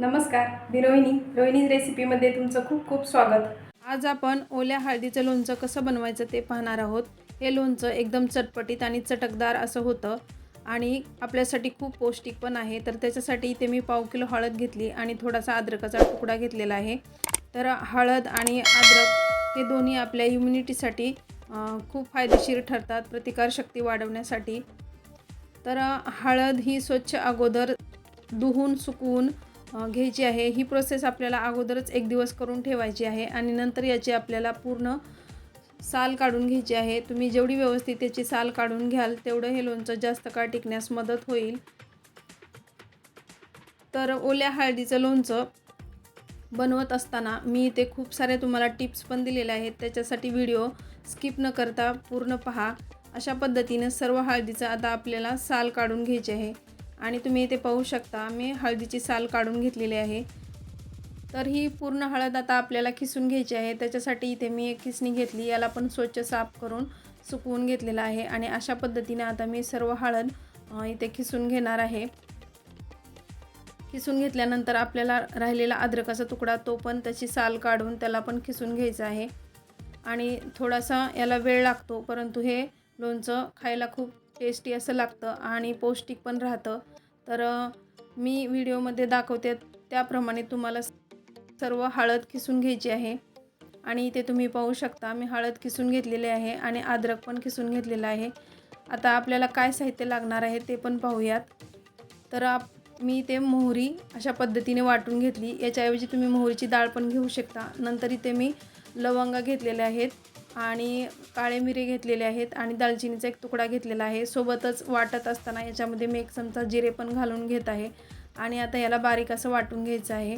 नमस्कार मी रोहिणी रोहिणी रेसिपीमध्ये तुमचं खूप खूप स्वागत. आज आपण ओल्या हळदीचं लोणचं कसं बनवायचं ते पाहणार आहोत. हे लोणचं एकदम चटपटीत आणि चटकदार असं होतं आणि आपल्यासाठी खूप पौष्टिक पण आहे. तर त्याच्यासाठी इथे मी पाव किलो हळद घेतली आणि थोडासा अद्रकाचा तुकडा घेतलेला आहे. तर हळद आणि अद्रक हे दोन्ही आपल्या इम्युनिटीसाठी खूप फायदेशीर ठरतात प्रतिकारशक्ती वाढवण्यासाठी. तर हळद ही स्वच्छ अगोदर धुवून सुकवून घ्यायची आहे. ही प्रोसेस आपल्याला अगोदरच एक दिवस करून ठेवायची आहे आणि नंतर याची आपल्याला पूर्ण साल काढून घ्यायची आहे. तुम्ही जेवढी व्यवस्थित याची साल काढून घ्याल तेवढं हे लोणचं जास्त काळ टिकण्यास मदत होईल. तर ओल्या हळदीचं लोणचं बनवत असताना मी इथे खूप साऱ्या तुम्हाला टिप्स पण दिलेल्या आहेत. त्याच्यासाठी व्हिडिओ स्किप न करता पूर्ण पहा. अशा पद्धतीनं सर्व हळदीचं आता आपल्याला साल काढून घ्यायची आहे. आणि तुम्ही इथे पाहू शकता. मी हळदीची साल काढून घेतलेली आहे. तर ही पूर्ण हळद आता आपल्याला खिसून घ्यायची आहे. त्याच्यासाठी इथे मी एक खिसणी घेतली. याला पण स्वच्छ साफ करून सुकवून घेतलेला आहे. आणि अशा पद्धतीने आता मी सर्व हळद इथे खिसून घेणार आहे. खिसून घेतल्यानंतर आपल्याला राहिलेला अद्रकाचा तुकडा तो पण त्याची साल काढून त्याला पण खिसून घ्यायचा आहे. आणि थोडासा याला वेळ लागतो परंतु हे लोणचं खायला खूप टेस्टी असं लागतं आणि पौष्टिक पण राहतं. तर मी व्हिडिओमध्ये दाखवते त्याप्रमाणे तुम्हाला सर्व हळद खिसून घ्यायची आहे. आणि इथे तुम्ही पाहू शकता मी हळद खिसून घेतलेली आहे आणि अद्रक पण खिसून घेतलेलं आहे. आता आपल्याला काय साहित्य लागणार आहे ते पण पाहूयात. तर आप मी ते मोहरी अशा पद्धतीने वाटून घेतली. याच्याऐवजी तुम्ही मोहरीची डाळ पण घेऊ शकता. नंतर इथे मी लवंगा घेतलेल्या आहेत. आणि काळे मिरे घेतलेले आहेत आणि दालचिनीचा एक तुकडा घेतलेला आहे. सोबतच वाटत असताना याच्यामध्ये मी एक चमचा जिरे पण घालून घेत आहे. आणि आता याला बारीक असं वाटून घ्यायचं आहे.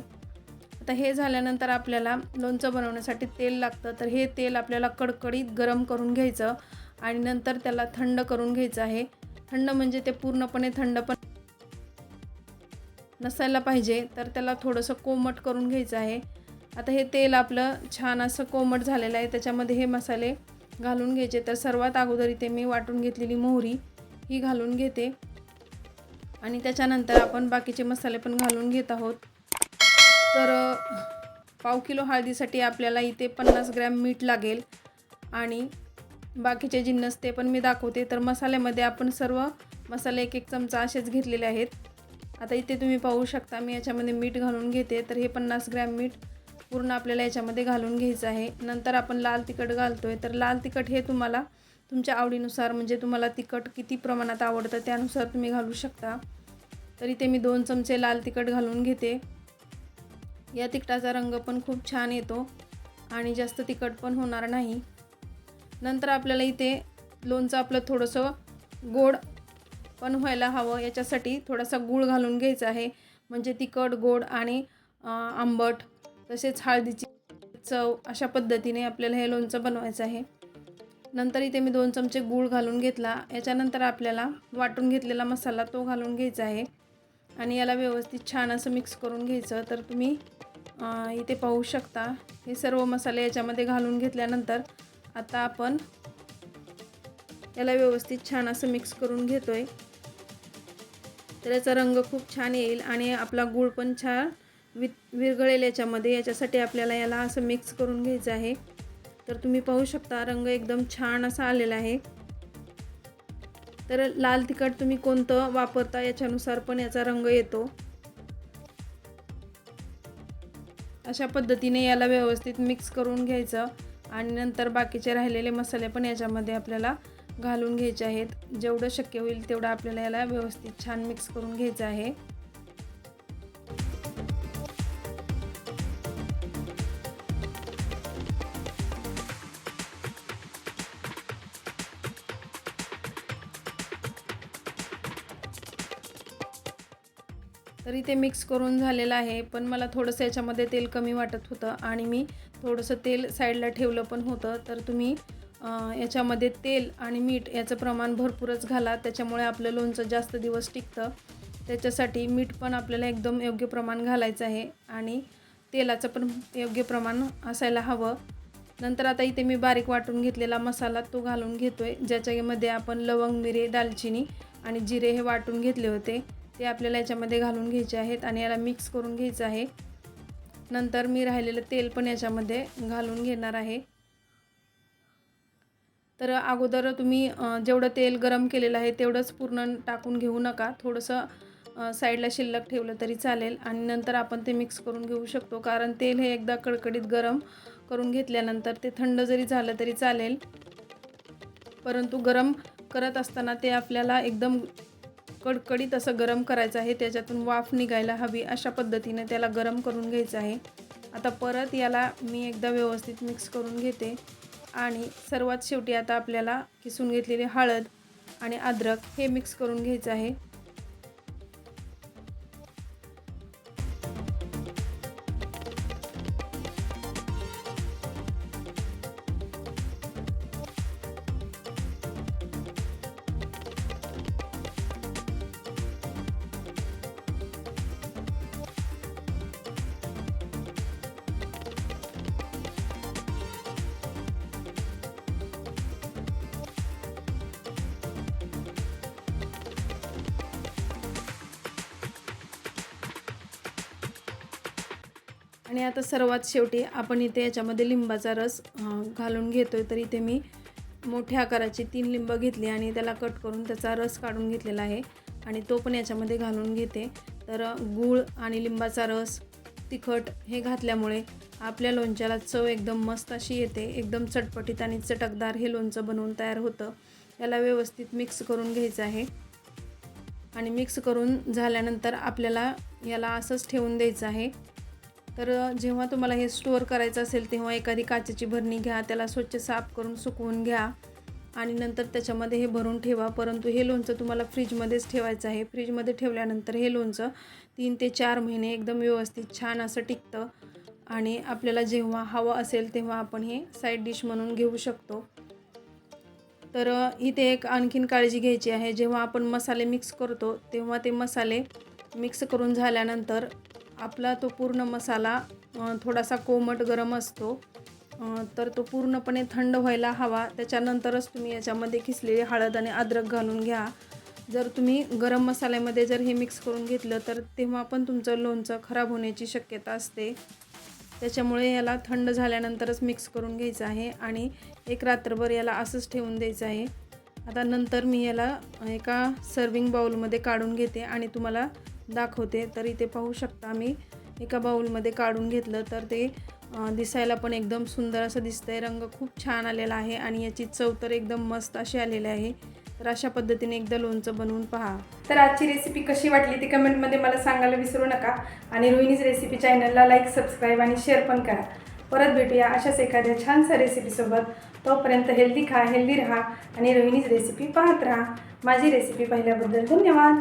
आता हे झाल्यानंतर आपल्याला लोणचं बनवण्यासाठी तेल लागतं. तर हे तेल आपल्याला कडकडीत गरम करून घ्यायचं आणि नंतर त्याला थंड करून घ्यायचं आहे. थंड म्हणजे ते पूर्णपणे थंड पण नसायला पाहिजे. तर त्याला थोडंसं कोमट करून घ्यायचं आहे. आता हे तेल आपलं छान असं कोमट झालेलं आहे. त्याच्यामध्ये हे मसाले घालून घ्यायचे. तर सर्वात अगोदर इथे मी वाटून घेतलेली मोहरी ही घालून घेते. आणि त्याच्यानंतर आपण बाकीचे मसाले पण घालून घेत आहोत. तर पाव किलो हळदीसाठी आपल्याला इथे पन्नास ग्रॅम मीठ लागेल. आणि बाकीचे जिन्नस ते पण मी दाखवते. तर मसाल्यामध्ये आपण सर्व मसाले एक एक चमचा असेच घेतलेले आहेत. आता इथे तुम्ही पाहू शकता मी याच्यामध्ये मीठ घालून घेते. तर हे पन्नास ग्रॅम मीठ पूर्ण आपल्याला याच्यामध्ये घालून घ्यायचं आहे. नंतर आपण लाल तिखट घालतो आहे तर लाल तिखट हे तुम्हाला तुमच्या आवडीनुसार म्हणजे तुम्हाला तिखट किती प्रमाणात आवडतं त्यानुसार तुम्ही घालू शकता. तर इथे मी दोन चमचे लाल तिखट घालून घेते. या तिखटाचा रंग पण खूप छान येतो आणि जास्त तिखट पण होणार नाही. नंतर आपल्याला इथे लोणचं आपलं थोडंसं गोड पण व्हायला हवं. याच्यासाठी थोडासा गूळ घालून घ्यायचा आहे. म्हणजे तिखट गोड आणि आंबट तसेच हळदीची चव अशा पद्धतीने आपल्याला हे लोणचं बनवायचं आहे. नंतर इथे मी दोन चमचे गूळ घालून घेतला. याच्यानंतर आपल्याला वाटून घेतलेला मसाला तो घालून घ्यायचा आहे. आणि याला व्यवस्थित छान असं मिक्स करून घ्यायचं. तर तुम्ही इथे पाहू शकता. हे सर्व मसाले याच्यामध्ये घालून घेतल्यानंतर आता आपण याला व्यवस्थित छान असं मिक्स करून घेतो आहे तर याचा रंग खूप छान येईल आणि आपला गूळ पण छान वि विरघळेल याच्यामध्ये. याच्यासाठी आपल्याला याला असं मिक्स करून घ्यायचं आहे. तर तुम्ही पाहू शकता रंग एकदम छान असा आलेला आहे. तर लाल तिखट तुम्ही कोणतं वापरता याच्यानुसार पण याचा रंग येतो. अशा पद्धतीने याला व्यवस्थित मिक्स करून घ्यायचं. आणि नंतर बाकीचे राहिलेले मसाले पण याच्यामध्ये आपल्याला घालून घ्यायचे आहेत. जेवढं शक्य होईल तेवढं आपल्याला याला व्यवस्थित छान मिक्स करून घ्यायचं आहे. तर इथे मिक्स करून झालेलं आहे पण मला थोडंसं याच्यामध्ये तेल कमी वाटत होतं आणि मी थोडंसं तेल साईडला ठेवलं पण होतं. तर तुम्ही याच्यामध्ये तेल आणि मीठ याचं प्रमाण भरपूरच घाला. त्याच्यामुळे आपलं लोणचं जास्त दिवस टिकतं. त्याच्यासाठी मीठ पण आपल्याला एकदम योग्य प्रमाण घालायचं आहे आणि तेलाचं पण योग्य प्रमाण असायला हवं. नंतर आता इथे मी बारीक वाटून घेतलेला मसाला तो घालून घेतो आहे ज्याच्यामध्ये आपण लवंग मिरे दालचिनी आणि जिरे हे वाटून घेतले होते. ते आपल्याला याच्यामध्ये घालून घ्यायचे आहेत आणि याला मिक्स करून घ्यायचं आहे. नंतर मी राहिलेलं तेल पण याच्यामध्ये घालून घेणार आहे. तर अगोदर तुम्ही जेवढं तेल गरम केलेलं आहे तेवढंच पूर्ण टाकून घेऊ नका. थोडंसं साईडला शिल्लक ठेवलं तरी चालेल आणि नंतर आपण ते मिक्स करून घेऊ शकतो. कारण तेल हे एकदा कडकडीत गरम करून घेतल्यानंतर ते थंड जरी झालं तरी चालेल. परंतु गरम करत असताना ते आपल्याला एकदम कडकडीत असं गरम करायचं आहे त्याच्यातून वाफ निघायला हवी अशा पद्धतीने त्याला गरम करून घ्यायचं आहे. आता परत याला मी एकदा व्यवस्थित मिक्स करून घेते. आणि सर्वात शेवटी आता आपल्याला किसून घेतलेली हळद आणि अद्रक हे मिक्स करून घ्यायचं आहे. आणि आता सर्वात शेवटी आपण इथे याच्यामध्ये लिंबाचा रस घालून घेतो आहे तर इथे मी मोठ्या आकाराची तीन लिंब घेतली आणि त्याला कट करून त्याचा रस काढून घेतलेला आहे. आणि तो पण याच्यामध्ये घालून घेते. तर गूळ आणि लिंबाचा रस तिखट हे घातल्यामुळे आपल्या लोणच्याला चव एकदम मस्त अशी येते. एकदम चटपटीत आणि चटकदार हे लोणचं बनवून तयार होतं. याला व्यवस्थित मिक्स करून घ्यायचं आहे. आणि मिक्स करून झाल्यानंतर आपल्याला याला असंच ठेवून द्यायचं आहे. तर जेव्हा तुम्हाला हे स्टोअर करायचं असेल तेव्हा एखादी काचेची भरणी घ्या त्याला स्वच्छ साफ करून सुकवून घ्या आणि नंतर त्याच्यामध्ये हे भरून ठेवा. परंतु हे लोणचं तुम्हाला फ्रीजमध्येच ठेवायचं आहे. फ्रीजमध्ये ठेवल्यानंतर हे लोणचं तीन ते चार महिने एकदम व्यवस्थित छान असं टिकतं आणि आपल्याला जेव्हा हवं असेल तेव्हा आपण हे साईड डिश म्हणून घेऊ शकतो. तर इथे एक आणखीन काळजी घ्यायची आहे. जेव्हा आपण मसाले मिक्स करतो तेव्हा ते मसाले मिक्स करून झाल्यानंतर आपला तो पूर्ण मसाला थोडासा कोमट गरम असतो तर तो पूर्णपणे थंड व्हायला हवा. त्याच्यानंतरच तुम्ही याच्यामध्ये किसलेली हळद आणि अद्रक घालून घ्या. जर तुम्ही गरम मसाल्यामध्ये जर हे मिक्स करून घेतलं तर तेव्हा पण तुमचं लोणचं खराब होण्याची शक्यता असते. त्याच्यामुळे याला थंड झाल्यानंतरच मिक्स करून घ्यायचं आहे आणि एक रात्रभर याला असंच ठेवून द्यायचं आहे. आता नंतर मी याला एका सर्विंग बाउलमध्ये काढून घेते आणि तुम्हाला दाखवते. तर इथे पाहू शकता मी एका बाउलमध्ये काढून घेतलं तर ते दिसायला पण एकदम सुंदर असं दिसतंय. रंग खूप छान आलेला आहे आणि याची चव तर एकदम मस्त अशी आलेली आहे. तर अशा पद्धतीने एकदा लोणचं बनवून पहा. तर आजची रेसिपी कशी वाटली ती कमेंटमध्ये मला सांगायला विसरू नका. आणि रोहिणीज रेसिपी चॅनलला लाईक सबस्क्राईब आणि शेअर पण करा. परत भेटूया अशाच एखाद्या छानशा रेसिपीसोबत तोपर्यंत हेल्दी खा हेल्दी राहा आणि रोहिणीज रेसिपी पाहत राहा. माझी रेसिपी पाहिल्याबद्दल धन्यवाद.